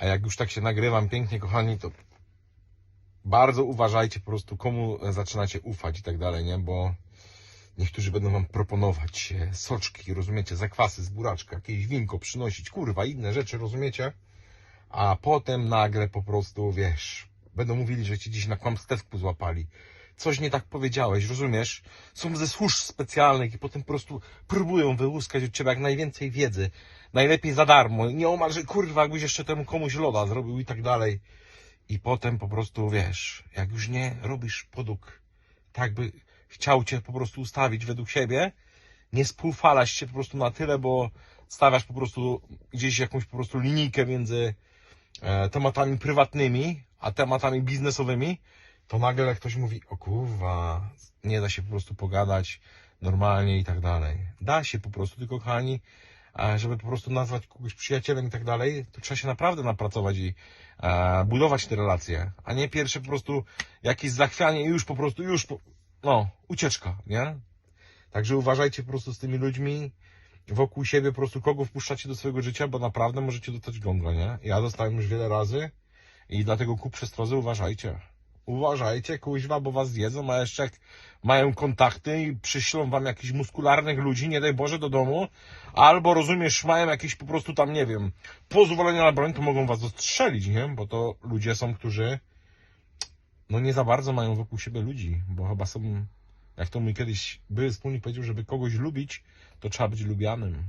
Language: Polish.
A jak już tak się nagrywam pięknie, kochani, to bardzo uważajcie po prostu, komu zaczynacie ufać i tak dalej, nie? Bo niektórzy będą wam proponować e, soczki, rozumiecie, zakwasy z buraczka, jakieś winko przynosić, kurwa, inne rzeczy, rozumiecie? A potem nagle po prostu, wiesz, będą mówili, że ci dziś na kłamstewku złapali. Coś nie tak powiedziałeś, rozumiesz? Są ze służb specjalnych i potem po prostu próbują wyłuskać od ciebie jak najwięcej wiedzy. Najlepiej za darmo. Nieomal, że kurwa, jakbyś jeszcze temu komuś loda zrobił i tak dalej. I potem po prostu, wiesz, jak już nie robisz podług tak by chciał cię po prostu ustawić według siebie, nie spółfalasz się po prostu na tyle, bo stawiasz po prostu gdzieś jakąś po prostu linijkę między e, tematami prywatnymi, a tematami biznesowymi, to nagle jak ktoś mówi, o kurwa, nie da się po prostu pogadać normalnie i tak dalej. Da się po prostu, tylko kochani, e, żeby po prostu nazwać kogoś przyjacielem i tak dalej, to trzeba się naprawdę napracować i e, budować te relacje, a nie pierwsze po prostu jakieś zachwianie i już po prostu, już, po, no, ucieczka, nie? Także uważajcie po prostu z tymi ludźmi wokół siebie, po prostu kogo wpuszczacie do swojego życia, bo naprawdę możecie dostać gonga, nie? Ja dostałem już wiele razy i dlatego ku przestrodze uważajcie. Uważajcie, kuźwa, bo was zjedzą, a jeszcze jak mają kontakty i przyślą wam jakichś muskularnych ludzi, nie daj Boże, do domu, albo rozumiesz, mają jakieś po prostu tam, nie wiem, pozwolenia na broń, to mogą was zastrzelić, nie? Bo to ludzie są, którzy no nie za bardzo mają wokół siebie ludzi, bo chyba są, jak to mój kiedyś były wspólnik powiedział, żeby kogoś lubić, to trzeba być lubianym.